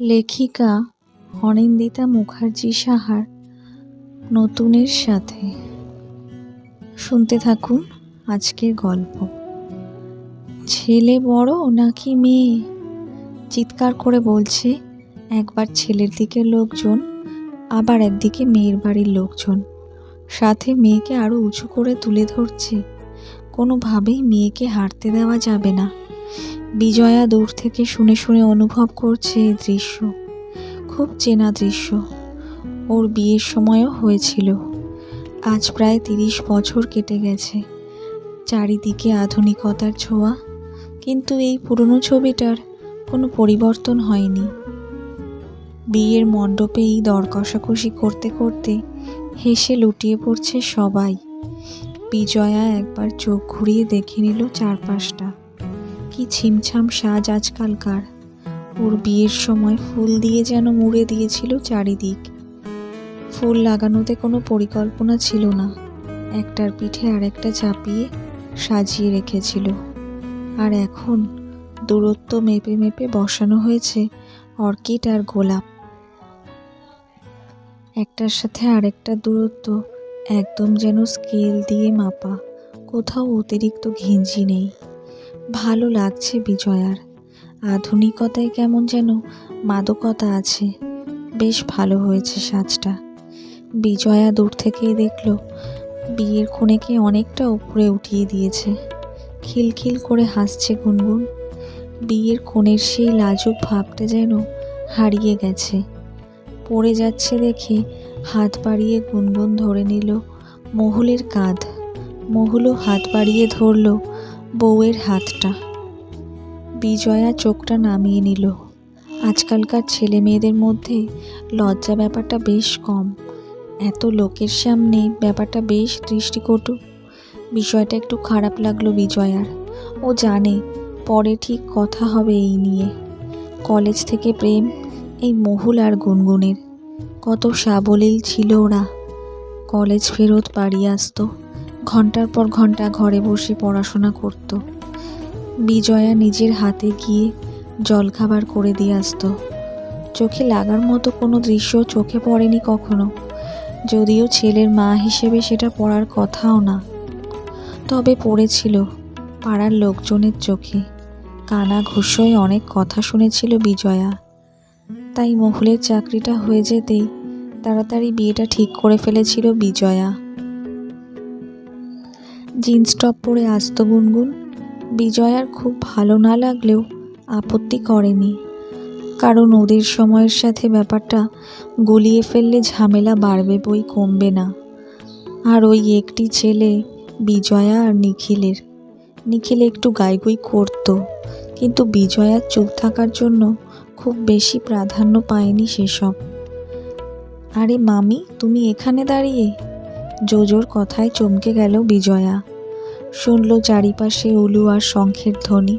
লেখিকা অনিন্দিতা মুখার্জি সাহার নতুনের সাথে। শুনতে থাকুন আজকের গল্প। ছেলে বড় নাকি মেয়ে? চিৎকার করে বলছে, একবার ছেলের দিকের লোকজন, আবার একদিকে মেয়ের বাড়ির লোকজন। সাথে মেয়েকে আরও উঁচু করে তুলে ধরছে। কোনোভাবেই মেয়েকে হারতে দেওয়া যাবে না। বিজয়া দূর থেকে শুনে শুনে অনুভব করছে এই দৃশ্য। খুব চেনা দৃশ্য। ওর বিয়ের সময়ও হয়েছিল। আজ প্রায় তিরিশ বছর কেটে গেছে। চারিদিকে আধুনিকতার ছোঁয়া, কিন্তু এই পুরনো ছবিটার কোনো পরিবর্তন হয়নি। বিয়ের মণ্ডপে এই দর কষাকষি করতে করতে হেসে লুটিয়ে পড়ছে সবাই। বিজয়া একবার চোখ ঘুরিয়ে দেখে নিল চারপাশটা। কি ছিমছাম সাজ আজকালকার। ওর বিয়ের সময় ফুল দিয়ে যেন মুড়ে দিয়েছিল চারিদিক। ফুল লাগানোতে কোনো পরিকল্পনা ছিল না। একটার পিঠে আরেকটা চাপিয়ে সাজিয়ে রেখেছিল। আর এখন দূরত্ব মেপে মেপে বসানো হয়েছে অর্কিড আর গোলাপ। একটার সাথে আরেকটা দূরত্ব একদম যেন স্কেল দিয়ে মাপা। কোথাও অতিরিক্ত ঘিঞ্জি নেই। ভালো লাগছে বিজয়ার। আধুনিকতায় কেমন যেন মাদকতা আছে। বেশ ভালো হয়েছে সাজটা। বিজয়া দূর থেকেই দেখল, বিয়ের কোণেকে অনেকটা উপরে উঠিয়ে দিয়েছে। খিলখিল করে হাসছে গুনগুন। বিয়ের কোণের সেই লাজুক ভাবটা যেন হারিয়ে গেছে। পড়ে যাচ্ছে দেখে হাত বাড়িয়ে গুনগুন ধরে নিল, মহুলের কাঁধ। মহুলও হাত বাড়িয়ে ধরলো বউয়ের হাতটা। বিজয়া চোখটা নামিয়ে নিল। আজকালকার ছেলে মেয়েদের মধ্যে লজ্জা ব্যাপারটা বেশ কম। এত লোকের সামনে ব্যাপারটা বেশ দৃষ্টিকটু। বিষয়টা একটু খারাপ লাগল বিজয়ার। ও জানে পরে ঠিক কথা হবে এই নিয়ে। কলেজ থেকে প্রেম এই মহুল আর গুনগুনের। কত সাবলীল ছিল ওরা। কলেজ ফেরত বাড়ি আসতো। ঘণ্টার পর ঘণ্টা ঘরে বসে পড়াশোনা করত। বিজয়া নিজের হাতে গিয়ে জলখাবার করে দিয়ে আসতো। চোখে লাগার মতো কোনো দৃশ্য চোখে পড়েনি কখনো। যদিও ছেলের মা হিসেবে সেটা পড়ার কথাও না। তবে পড়েছিল পাড়ার লোকজনের চোখে। কানা ঘুষোয় অনেক কথা শুনেছিল বিজয়া। তাই মহুলের চাকরিটা হয়ে যেতেই তাড়াতাড়ি বিয়েটা ঠিক করে ফেলেছিল বিজয়া। জিন্স টপ পরে আসতো গুনগুন। বিজয়ার খুব ভালো না লাগলেও আপত্তি করেনি। কারণ ওদের সময়ের সাথে ব্যাপারটা গুলিয়ে ফেললে ঝামেলা বাড়বে বই কমবে না। আর ওই একটি ছেলে বিজয়া আর নিখিলের। নিখিল একটু গাইগুই করতো, কিন্তু বিজয়ার চুপ থাকার জন্য খুব বেশি প্রাধান্য পায়নি সেসব। আরে মামি, তুমি এখানে দাঁড়িয়ে জোজোর কথায় চমকে গেল বিজয়া। শুনল চারিপাশে উলু আর শঙ্খের ধ্বনি।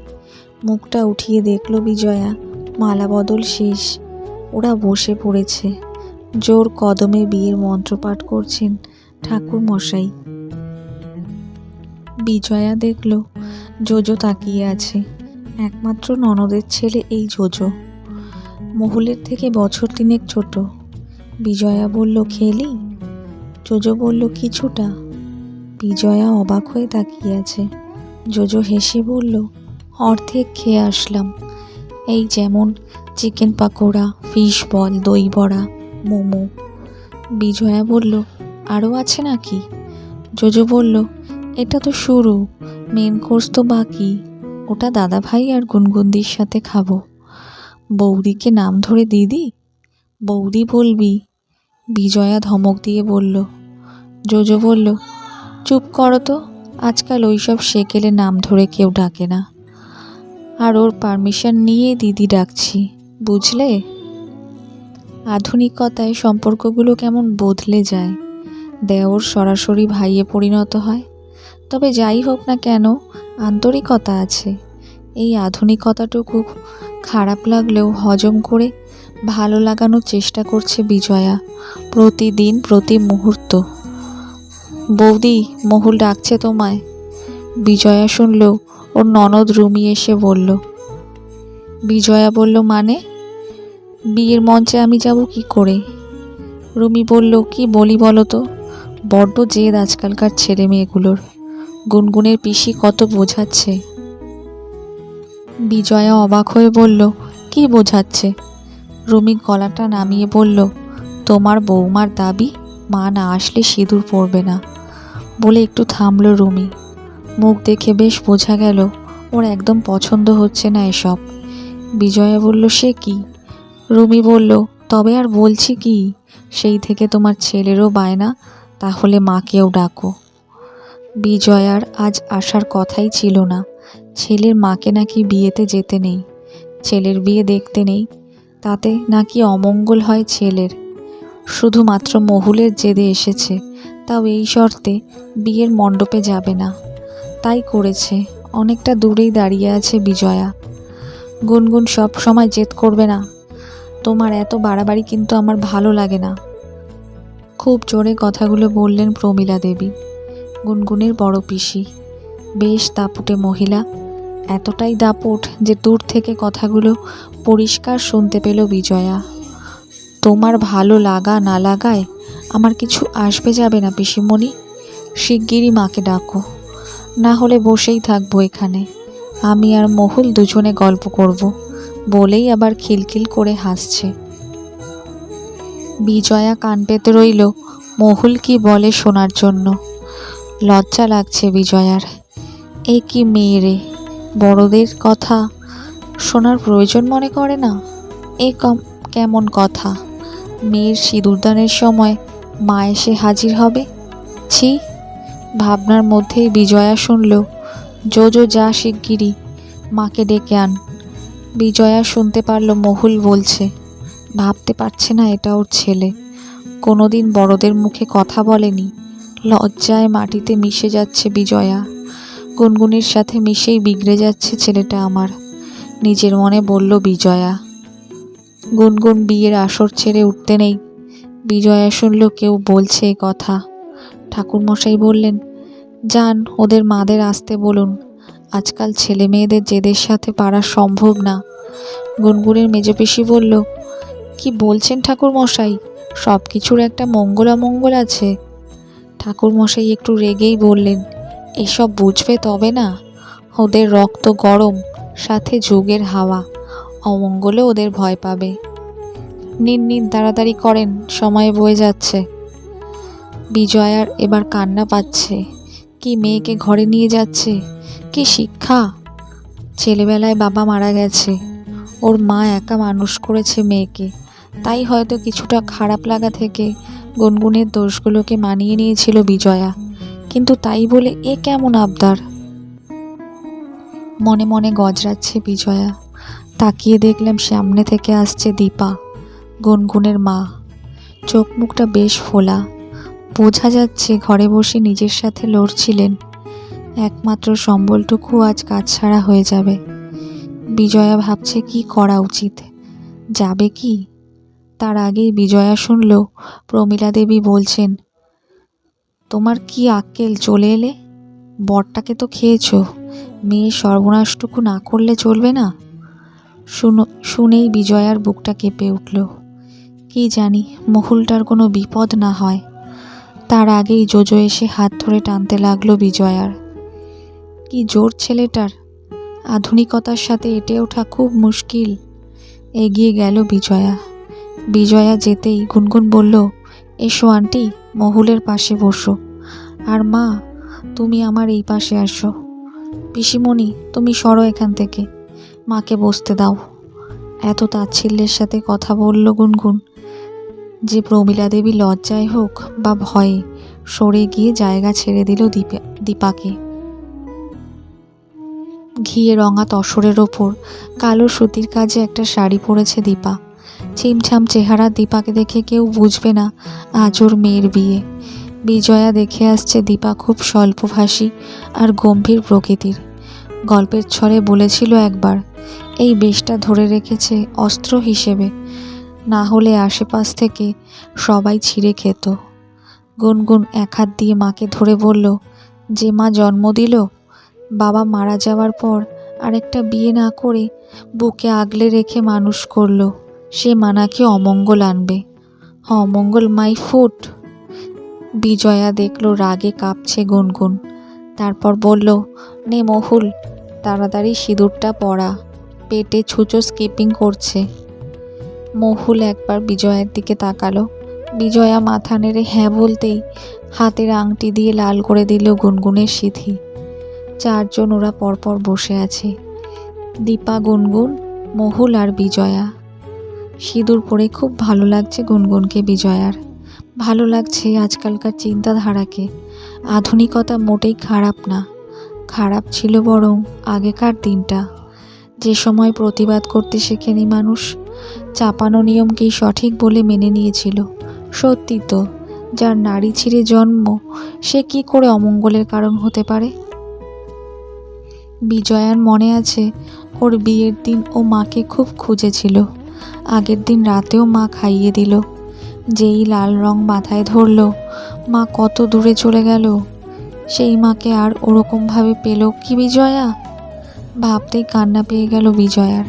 মুখটা উঠিয়ে দেখল বিজয়া, মালা বদল শেষ। ওরা বসে পড়েছে। জোর কদমে বিয়ের মন্ত্রপাঠ করছেন ঠাকুর মশাই বিজয়া দেখল, জোজো তাকিয়ে আছে। একমাত্র ননদের ছেলে এই জোজো। মহুলের থেকে বছর তিনেক ছোট। বিজয়া বলল, খেলি? জোজো বলল, কিছুটা। বিজয়া অবাক হয়ে তাকিয়ে আছে। জোজো হেসে বলল, অর্ধেক খেয়ে আসলাম। এই যেমন চিকেন পাকোড়া ফিশ বল দই বড়া, মোমো। বিজয়া বলল আরও আছে নাকি? জোজো বলল, এটা তো শুরু মেন কোর্স তো বাকি। ওটা দাদা ভাই আর গুনগুনদির সাথে খাব। বৌদিকে নাম ধরে দিদি? বৌদি বলবি বিজয়া ধমক দিয়ে বলল, জোজো বলল, চুপ করো তো, আজকাল ওইসব সেকেলে নাম ধরে কেউ ডাকে না। আর ওর পারমিশন নিয়ে দিদি ডাকছি, বুঝলে? আধুনিকতায় সম্পর্কগুলো কেমন বদলে যায়, দেওর সরাসরি ভাইয়ে পরিণত হয়। তবে যাই হোক না কেন, আন্তরিকতা আছে। এই আধুনিকতাটুকু খারাপ লাগলেও হজম করে ভালো লাগানোর চেষ্টা করছে বিজয়া। প্রতিদিন, প্রতি মুহূর্ত। বৌদি, মহুল ডাকছে তোমায়। বিজয়া শুনল, ওর ননদ রুমি এসে বলল, বিজয়া বলল মানে? বিয়ের মঞ্চে আমি যাব কি করে? রুমি বলল, কি বলি বলো তো? বড্ড জেদ আজকালকার ছেলে মেয়েগুলোর। গুনগুনের পিসি কত বোঝাচ্ছে? বিজয়া অবাক হয়ে বলল, কি বোঝাচ্ছে? রুমি গলাটা নামিয়ে বলল, তোমার বৌমার দাবি মা না আসলে সিঁদুর পড়বে না। বলে একটু থামল রুমি। মুখ দেখে বেশ বোঝা গেল, ওর একদম পছন্দ হচ্ছে না এসব। বিজয়া বলল, সে কি? রুমি বলল, তবে আর বলছি কি, সেই থেকে তোমার ছেলেরও বায়না, তাহলে মাকেও ডাকো। বিজয়ার আজ আসার কথাই ছিল না। ছেলের মাকে নাকি বিয়েতে যেতে নেই, ছেলের বিয়ে দেখতে নেই তাতে নাকি অমঙ্গল হয় ছেলের। শুধুমাত্র মহুলের জেদে এসেছে, তাও এই শর্তে বিয়ের মণ্ডপে যাবে না। তাই করেছে, অনেকটা দূরেই দাঁড়িয়ে আছে বিজয়া। গুনগুন সব সময় জেদ করবে না। তোমার এত বাড়াবাড়ি কিন্তু আমার ভালো লাগে না। খুব জোরে কথাগুলো বললেন প্রমীলা দেবী, গুনগুনের বড় পিসি। বেশ তাপুটে মহিলা এতটাই দাপুট যে দূর থেকে কথাগুলো পরিষ্কার শুনতে পেল বিজয়া। তোমার ভালো লাগা না লাগায় আমার কিছু আসবে যাবে না পিসিমণি। শিগগিরই মাকে ডাকো। না হলে বসেই থাকব এখানে। আমি আর মহুল দুজনে গল্প করব, বলেই আবার খিলখিল করে হাসছে। বিজয়া কান পেতে রইল, মহুল কি বলে শোনার জন্য। লজ্জা লাগছে বিজয়ার। এ কি মেয়ে রে। বড়দের কথা শোনার প্রয়োজন মনে করে না? এ কম, কেমন কথা? মেয়ের সিঁদুরদানের সময় মা এসে হাজির হবে? ছি, ভাবনার মধ্যেই বিজয়া শুনল জো জো যা শিগগিরি মাকে ডেকে আন। বিজয়া শুনতে পারল, মহুল বলছে, ভাবতে পারছে না এটা ওর ছেলে। কোনোদিন বড়দের মুখে কথা বলেনি। লজ্জায় মাটিতে মিশে যাচ্ছে বিজয়া। গুনগুনের সাথে মিশেই বিগড়ে যাচ্ছে ছেলেটা আমার। নিজের মনে বলল, বিজয়া। গুনগুন বিয়ের আসর ছেড়ে উঠতে নেই। বিজয়া শুনল, কেউ বলছে এ কথা। ঠাকুরমশাই বললেন, যান, ওদের মাদের আসতে বলুন। আজকাল ছেলে মেয়েদের জেদের সাথে পারা সম্ভব না। গুনগুনের মেজপিসি বলল, কি বলছেন ঠাকুরমশাই? সব কিছুর একটা মঙ্গল অমঙ্গল আছে। ঠাকুরমশাই একটু রেগেই বললেন এসব বুঝবে তবে না? ওদের রক্ত গরম, সাথে যুগের হাওয়া। অমঙ্গলে ওদের ভয় পাবে। নিন নিন, তাড়াতাড়ি করেন, সময় বয়ে যাচ্ছে। বিজয়ার এবার কান্না পাচ্ছে। কি মেয়েকে ঘরে নিয়ে যাচ্ছে? কি শিক্ষা? ছেলেবেলায় বাবা মারা গেছে। ওর মা একা মানুষ করেছে মেয়েকে। তাই হয়তো কিছুটা খারাপ লাগা থেকে গুনগুনের দোষগুলোকে মানিয়ে নিয়েছিল বিজয়া। কিন্তু তাই বলে এ কেমন আবদার? মনে মনে গজরাচ্ছে বিজয়া। তাকিয়ে দেখলাম সামনে থেকে আসছে দীপা, গুনগুনের মা। চোখ মুখটা বেশ ফোলা। বোঝা যাচ্ছে ঘরে বসে নিজের সাথে লড়ছিলেন। একমাত্র সম্বলটুকু আজ কাজ ছাড়া হয়ে যাবে। বিজয়া ভাবছে কি করা উচিত। যাবে কি? তার আগেই বিজয়া শুনল, প্রমীলা দেবী বলছেন তোমার কি আক্কেল চলে এলে? বরটাকে তো খেয়েছো। মেয়ে সর্বনাশটুকু না করলে চলবে না? শুনো, শুনেই বিজয়ার বুকটা কেঁপে উঠল। কি জানি, মহুলটার কোনো বিপদ না হয়। তার আগেই জোজো এসে হাত ধরে টানতে লাগল বিজয়ার। কি জোর ছেলেটার! আধুনিকতার সাথে এটে ওঠা খুব মুশকিল। এগিয়ে গেল বিজয়া। বিজয়া যেতেই গুনগুন বলল এসো আন্টি, মহুলের পাশে বসো। আর মা, তুমি আমার এই পাশে আসো। পিসিমণি, তুমি সরো এখান থেকে। মাকে বসতে দাও। এত তাচ্ছিল্যের সাথে কথা বলল গুনগুন। যে প্রমীলা দেবী লজ্জায় হোক বা ভয়ে, সরে গিয়ে জায়গা ছেড়ে দিল দীপা, দীপাকে। ঘিয়ে রঙা তসরের ওপর কালো সুতির কাজে একটা শাড়ি পরেছে দীপা। ছিমছাম চেহারা দীপাকে দেখে কেউ বুঝবে না আজ ওর মেয়ের বিয়ে। বিজয়া দেখে আসছে দীপা খুব স্বল্পভাষী আর গম্ভীর প্রকৃতির। গল্পের ছলে বলেছিল একবার, এই বেশটা ধরে রেখেছে অস্ত্র হিসেবে। না হলে আশেপাশ থেকে সবাই ছিঁড়ে খেত। গুনগুন এক হাত দিয়ে মাকে ধরে বলল, যে মা জন্ম দিল, বাবা মারা যাওয়ার পর আরেকটা বিয়ে না করে বুকে আগলে রেখে মানুষ করল। সে মানাকে অমঙ্গল আনবে। অমঙ্গল, মাই ফুট। বিজয়া দেখল রাগে কাঁপছে গুনগুন। তারপর বলল, নে মহুল, তাড়াতাড়ি সিঁদুরটা পরা পেটে ছুঁচো স্কিপিং করছে। মহুল একবার বিজয়ার দিকে তাকালো। বিজয়া মাথা নেড়ে হ্যাঁ বলতেই হাতের আংটি দিয়ে লাল করে দিল গুনগুনের সিঁথি। চারজন ওরা পরপর বসে আছে। দীপা, গুনগুন, মহুল আর বিজয়া। সিঁদুর পরে খুব ভালো লাগছে গুনগুনকে বিজয়ার। ভালো লাগছে আজকালকার চিন্তাধারাকে। আধুনিকতা মোটেই খারাপ না। খারাপ ছিল বরং আগেকার দিনটা। যে সময় প্রতিবাদ করতে শেখেনি মানুষ, চাপানো নিয়মকেই সঠিক বলে মেনে নিয়েছিল। সত্যি তো, যার নারী ছিঁড়ে জন্ম, সে কি করে অমঙ্গলের কারণ হতে পারে? বিজয়ার মনে আছে, ওর বিয়ের দিন ও মাকে খুব খুঁজেছিল। আগের দিন রাতেও মা খাইয়ে দিল। যেই লাল রং মাথায় ধরলো, মা কত দূরে চলে গেল। সেই মাকে আর ওরকমভাবে পেল কি বিজয়া? ভাবতেই কান্না পেয়ে গেল বিজয়ার।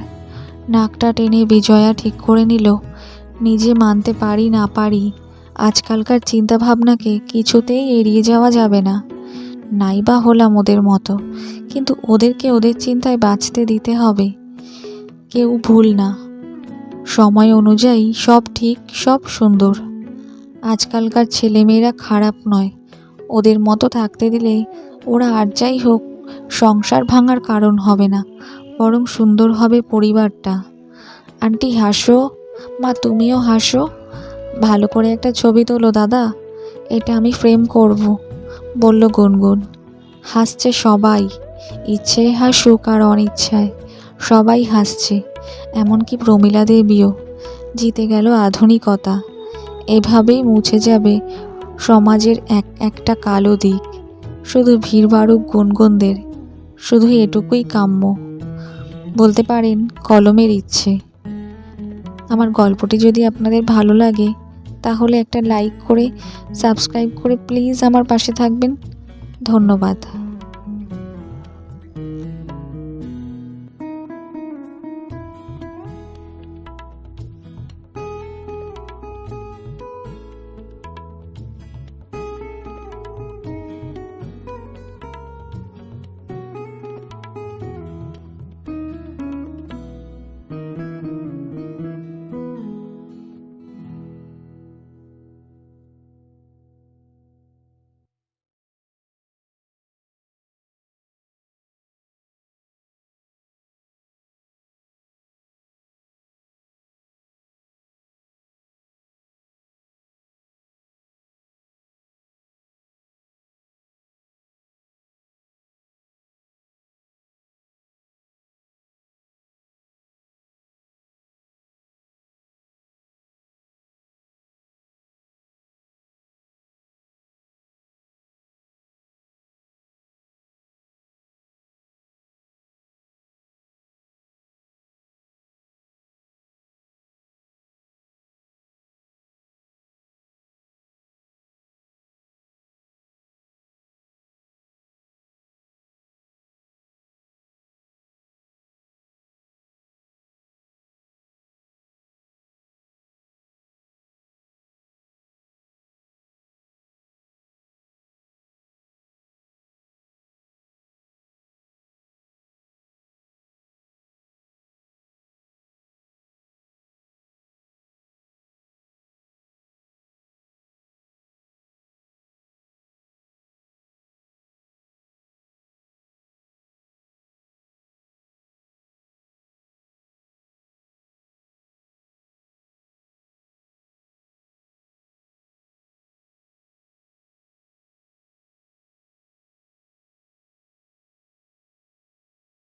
নাকটা টেনে বিজয়া ঠিক করে নিল, নিজে মানতে পারি না পারি, আজকালকার চিন্তাভাবনাকে কিছুতেই এড়িয়ে যাওয়া যাবে না। নাইবা হলাম ওদের মতো, কিন্তু ওদেরকে ওদের চিন্তায় বাঁচতে দিতে হবে। কেউ ভুল না সময় অনুযায়ী সব ঠিক, সব সুন্দর। আজকালকার ছেলেমেয়েরা খারাপ নয়। ওদের মতো থাকতে দিলে ওরা আর যাই হোক, সংসার ভাঙার কারণ হবে না, বরং সুন্দর হবে পরিবারটা। আন্টি, হাসো। মা, তুমিও হাসো। ভালো করে একটা ছবি তোলো, দাদা। এটা আমি ফ্রেম করব, বলল গুনগুন। হাসছে সবাই, ইচ্ছে হাসুক আর অনিচ্ছায়। সবাই হাসছে, এমনকি প্রমীলা দেবীও জিতে গেল আধুনিকতা। এভাবেই মুছে যাবে সমাজের এক একটা কালো দিক। শুধু ভিড় বাড়ুক গুনগুনদের, শুধু এটুকুই কাম্য। বলতে পারেন, কলমের ইচ্ছে। আমার গল্পটি যদি আপনাদের ভালো লাগে, তাহলে একটা লাইক করে, সাবস্ক্রাইব করে প্লিজ আমার পাশে থাকবেন। ধন্যবাদ।